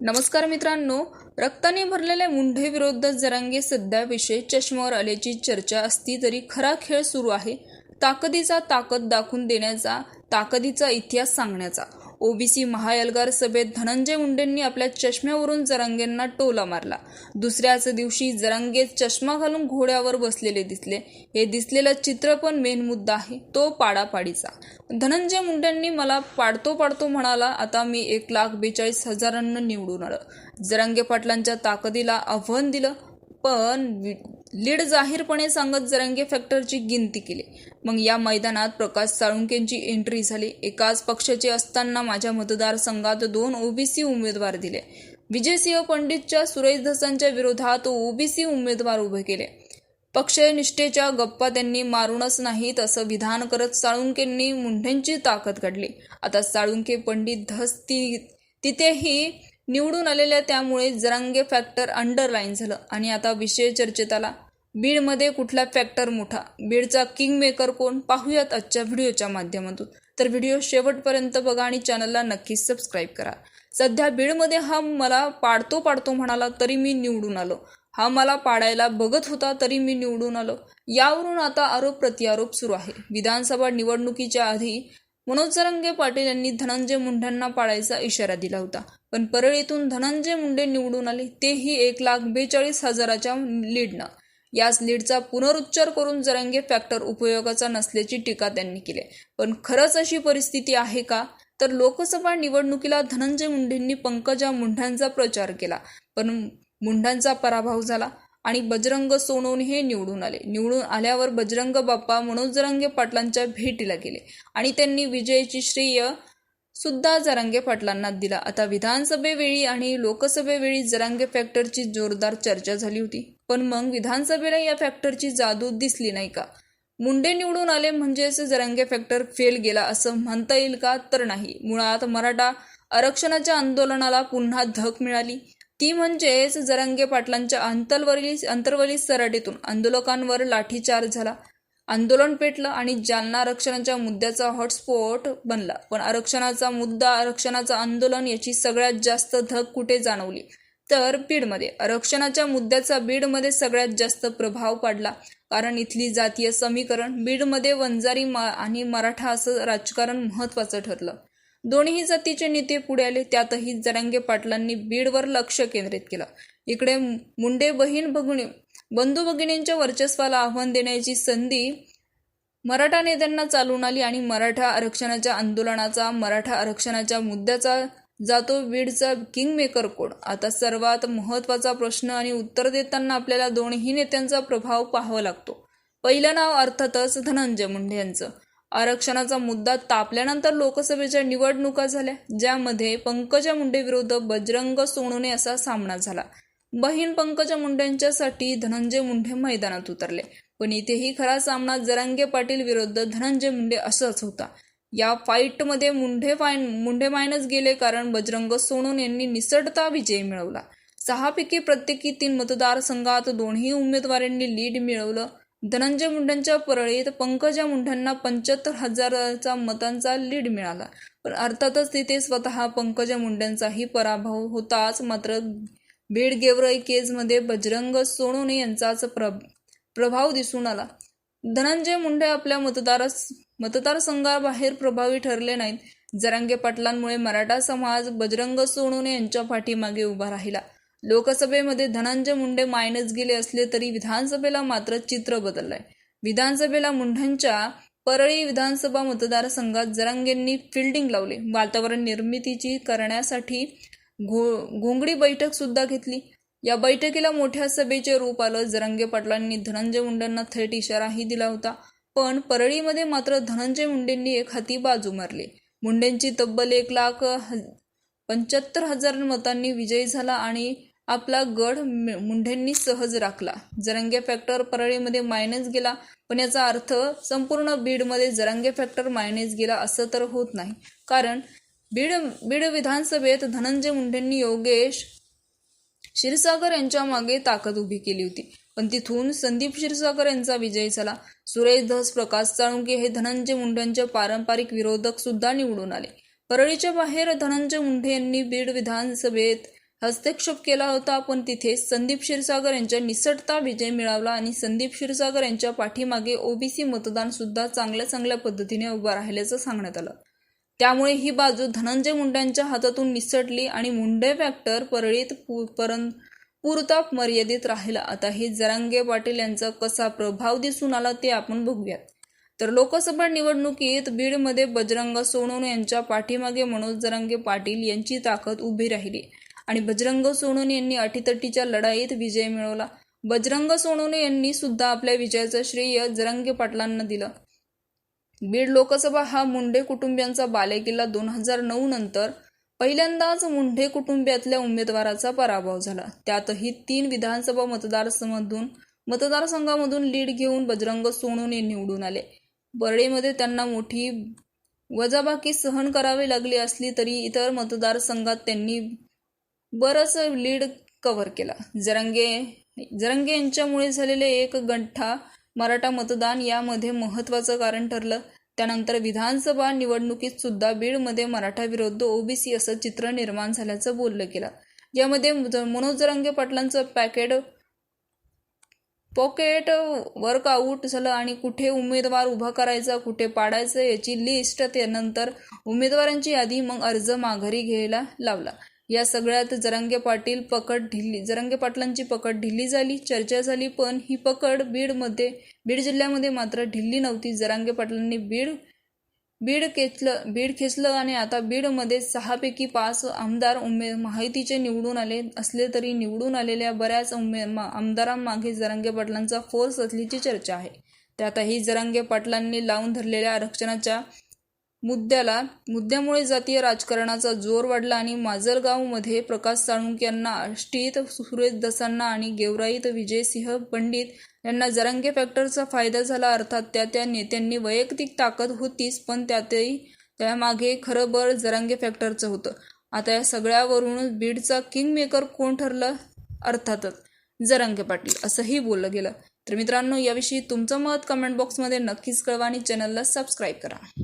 नमस्कार मित्रांनो रक्ताने भरलेल्या मुंढेविरुद्ध जरांगे सध्या विषय चष्म्यावर आल्याची चर्चा असती तरी खरा खेळ सुरू आहे. ताकदीचा ताकद दाखवून देण्याचा ताकदीचा इतिहास सांगण्याचा. ओबीसी महाएल्गार सभेत धनंजय मुंडेंनी आपल्या चष्म्यावरून जरांगेंना टोला मारला. दुसऱ्याच दिवशी जरांगे चष्मा घालून घोड्यावर बसलेले दिसले. हे दिसलेलं चित्र पण मेन मुद्दा आहे तो पाडापाडीचा. धनंजय मुंडेंनी मला पाडतो पाडतो म्हणाला आता मी एक लाख बेचाळीस हजारांना निवडून आलं. जरांगे पाटलांच्या ताकदीला आव्हान दिलं पण लीड जाहीरपणे सांगत जरांगे फॅक्टरची गिनती केली. मग या मैदानात प्रकाश साळुंकेंची एंट्री झाली. एकाच पक्षाचे असताना माझ्या मतदारसंघात दोन ओबीसी उमेदवार दिले. विजयसिंह पंडितच्या सुरेश धसांच्या विरोधात ओबीसी उमेदवार उभे केले. पक्षनिष्ठेच्या गप्पा त्यांनी मारूनच नाहीत असं विधान करत साळुंकेंनी मुंढेंची ताकद काढली. आता साळुंके पंडित धस ती तिथेही निवडून आलेल्या त्यामुळे जरांगे फॅक्टर अंडरलाईन झालं. आणि आता विषय चर्चेत आला बीडमध्ये कुठला फॅक्टर मोठा? बीडचा किंग मेकर कोण? पाहूयात आजच्या व्हिडिओच्या माध्यमातून. तर व्हिडिओ शेवटपर्यंत बघा आणि चॅनलला नक्कीच सबस्क्राईब करा. सध्या बीडमध्ये हा मला पाडतो पाडतो म्हणाला तरी मी निवडून आलो. हा मला पाडायला बघत होता तरी मी निवडून आलो. यावरून आता आरोप प्रत्यारोप सुरू आहे. विधानसभा निवडणुकीच्या आधी मनोज जरंगे पाटील यांनी धनंजय मुंढ्यांना पाळायचा इशारा दिला होता. पण परळीतून धनंजय मुंडे निवडून आले तेही एक लाख बेचाळीस हजाराच्या लीडनं. याच लीडचा पुनरुच्चार करून जरंगे फॅक्टर उपयोगाचा नसल्याची टीका त्यांनी केली. पण खरंच अशी परिस्थिती आहे का? तर लोकसभा निवडणुकीला धनंजय मुंडेंनी पंकजा मुंढ्यांचा प्रचार केला. पण मुंढ्यांचा पराभव झाला. आणि बजरंग सोनून हे निवडून आले. निवडून आल्यावर बजरंग बाप्पा मनोज जरांगे पाटलांच्या भेटीला गेले. आणि त्यांनी विजयाची श्रेय सुद्धा जरांगे पाटलांना दिला. आता विधानसभेवेळी आणि लोकसभेवेळी जरांगे फॅक्टरची जोरदार चर्चा झाली होती. पण मग विधानसभेला या फॅक्टरची जादू दिसली नाही का? मुंडे निवडून आले म्हणजेच जरांगे फॅक्टर फेल गेला असं म्हणता येईल का? तर नाही. मुळात मराठा आरक्षणाच्या आंदोलनाला पुन्हा धक मिळाली. ती म्हणजेच जरंगे पाटलांच्या अंतरवली अंतर्वली सराटीतून आंदोलकांवर लाठीचार्ज झाला. आंदोलन पेटलं आणि जालना आरक्षणाच्या मुद्द्याचा हॉटस्पॉट बनला. पण आरक्षणाचा मुद्दा आरक्षणाचं आंदोलन याची सगळ्यात जास्त धग कुठे जाणवली? तर बीडमध्ये. आरक्षणाच्या मुद्द्याचा बीडमध्ये सगळ्यात जास्त प्रभाव पडला. कारण इथली जातीय समीकरण बीडमध्ये वंजारी मा आणि मराठा असं राजकारण महत्वाचं ठरलं. दोन्ही जातीचे नेते पुढे आले. त्यातही जरांगे पाटलांनी बीडवर लक्ष केंद्रित केलं. इकडे मुंडे बहीण भगिनी बंधू भगिनींच्या वर्चस्वाला आव्हान देण्याची संधी मराठा नेत्यांना चालून आली आणि मराठा आरक्षणाच्या आंदोलनाचा मराठा आरक्षणाच्या मुद्द्याचा जातो बीडचा किंग मेकर आता सर्वात महत्त्वाचा प्रश्न आणि उत्तर देताना आपल्याला दोन्ही नेत्यांचा प्रभाव पाहावा लागतो. पहिलं नाव अर्थातच धनंजय मुंडे यांचं. आरक्षणाचा मुद्दा तापल्यानंतर लोकसभेच्या निवडणुका झाल्या ज्यामध्ये पंकजा मुंडे विरुद्ध बजरंग सोनवणे असा सामना झाला. बहीण पंकजा मुंडेंच्यासाठी धनंजय मुंडे मैदानात उतरले पण इथेही खरा सामना जरांगे पाटील विरुद्ध धनंजय मुंडे असाच होता. या फाईटमध्ये मुंढे फाईन मुंढे मायनस गेले कारण बजरंग सोनून यांनी निसटता विजय मिळवला. सहापैकी प्रत्येकी तीन मतदारसंघात दोन्ही उमेदवारांनी लीड मिळवलं. धनंजय मुंडेंच्या परळीत पंकजा मुंडेंना पंच्याहत्तर हजाराचा मतांचा लीड मिळाला. पण अर्थातच तिथे स्वतः पंकजा मुंडेंचाही पराभव होताच मात्र बीड केजमध्ये बजरंग सोनोने यांचाच प्र प्रभाव दिसून आला. धनंजय मुंडे आपल्या मतदार मतदारसंघाबाहेर प्रभावी ठरले नाहीत. जरांगे पाटलांमुळे मराठा समाज बजरंग सोनोने यांच्या पाठीमागे उभा राहिला. लोकसभेमध्ये धनंजय मुंडे मायनस गेले असले तरी विधानसभेला मात्र चित्र बदललंय. विधानसभेला मुंढ्यांच्या परळी विधानसभा मतदारसंघात जरांगेंनी फिल्डिंग लावले. वातावरण निर्मितीची करण्यासाठी घो घोंगडी बैठक सुद्धा घेतली. या बैठकीला मोठ्या सभेचे रूप आलं. जरांगे पाटलांनी धनंजय मुंडेंना थेट इशाराही दिला होता. पण परळीमध्ये मात्र धनंजय मुंडेंनी एक हाती बाजू मारली. मुंडेंची तब्बल एक लाख पंच्याहत्तर हजार मतांनी विजयी झाला आणि आपला गड मुंढ्यांनी मुंढेंनी सहज राखला. जरंगे फॅक्टर परळीमध्ये मायनस गेला पण याचा अर्थ संपूर्ण बीडमध्ये जरंगे फॅक्टर मायनस गेला असं तर होत नाही. कारण बीड बीड विधानसभेत धनंजय मुंढेंनी योगेश क्षीरसागर यांच्या मागे ताकद उभी केली होती. पण तिथून संदीप क्षीरसागर यांचा विजय झाला. सुरेश धस प्रकाश साळुंके हे धनंजय मुंडेंचे पारंपरिक विरोधक सुद्धा निवडून आले. परळीच्या बाहेर धनंजय मुंडे यांनी बीड विधानसभेत हस्तक्षेप केला होता. पण तिथे संदीप क्षीरसागर यांच्या निसटता विजय मिळवला आणि संदीप क्षीरसागर यांच्या पाठीमागे ओबीसी मतदान सुद्धा चांगल्या चांगल्या पद्धतीने उभं राहिल्याचं सांगण्यात आलं. त्यामुळे ही बाजू धनंजय मुंडेंच्या हातातून निसटली आणि मुंडे फॅक्टर परळीत पु- परं पुरता मर्यादित राहिला. आता हे जरांगे पाटील यांचा कसा प्रभाव दिसून आला ते आपण बघूयात. तर लोकसभा निवडणुकीत बीडमध्ये बजरंग सोनवणे यांच्या पाठीमागे मनोज जरांगे पाटील यांची ताकद उभी राहिली. आणि बजरंग सोनून यांनी अटीतटीच्या लढाईत विजय मिळवला. बजरंग सोनवणे यांनी सुद्धा आपल्या विजयाचं श्रेय जरंगे पाटलांना दिलं. बीड लोकसभा हा मुंडे कुटुंबियांचा बालेकिल्ला दोन हजार नऊ नंतर पहिल्यांदाच मुंढे कुटुंबियातल्या उमेदवाराचा पराभव झाला. त्यातही तीन विधानसभा मतदारसंघामधून मतदारसंघामधून लीड घेऊन बजरंग सोनोने निवडून आले. बर्डेमध्ये त्यांना मोठी वजाबाकी सहन करावी लागली असली तरी इतर मतदारसंघात त्यांनी बरंच लीड कव्हर केला. जरंगे जरंगे यांच्यामुळे झालेले एक गंठा मराठा मतदान यामध्ये महत्त्वाचं कारण ठरलं. त्यानंतर विधानसभा निवडणुकीत सुद्धा बीडमध्ये मराठा विरुद्ध ओबीसी असं चित्र निर्माण झाल्याचं बोललं गेलं. यामध्ये मनोज जरंगे पाटलांचं पॅकेट पॉकेट वर्कआउट झालं आणि कुठे उमेदवार उभा करायचा कुठे पाडायचं याची लिस्ट त्यानंतर उमेदवारांची यादी मग अर्ज माघारी घ्यायला लावला. या सगळ्यात जरांगे पाटील पकड ढिल्ली जरांगे पाटलांची पकड ढिल्ली झाली चर्चा झाली पण ही पकड बीडमध्ये बीड जिल्ह्यामध्ये मात्र ढिल्ली नव्हती. जरांगे पाटलांनी बीड बीड खेचलं बीड खेचलं आणि आता बीडमध्ये सहापैकी पाच आमदार उमे माहितीचे निवडून आले असले तरी निवडून आलेल्या बऱ्याच उमे मा- आमदारांमागे जरांगे पाटलांचा फोर्स असल्याची चर्चा आहे. त्यातही जरांगे पाटलांनी लावून धरलेल्या आरक्षणाच्या मुद्द्याला मुद्द्यामुळे जातीय राजकारणाचा जोर वाढला आणि माजलगावमध्ये प्रकाश साळुंक यांना आष्टीत सुरेश दसांना आणि गेवराईत विजयसिंह पंडित यांना जरांगे फॅक्टरचा फायदा झाला. अर्थात त्या त्या नेत्यांनी वैयक्तिक ताकद होतीच पण त्यातही त्यामागे खरं बळ जरांगे फॅक्टरचं होतं. आता या सगळ्यावरूनच बीडचा किंग मेकर कोण ठरलं? अर्थातच जरांगे पाटील असंही बोललं गेलं. तर मित्रांनो याविषयी तुमचं मत कमेंट बॉक्समध्ये नक्कीच कळवा आणि चॅनलला सबस्क्राईब करा.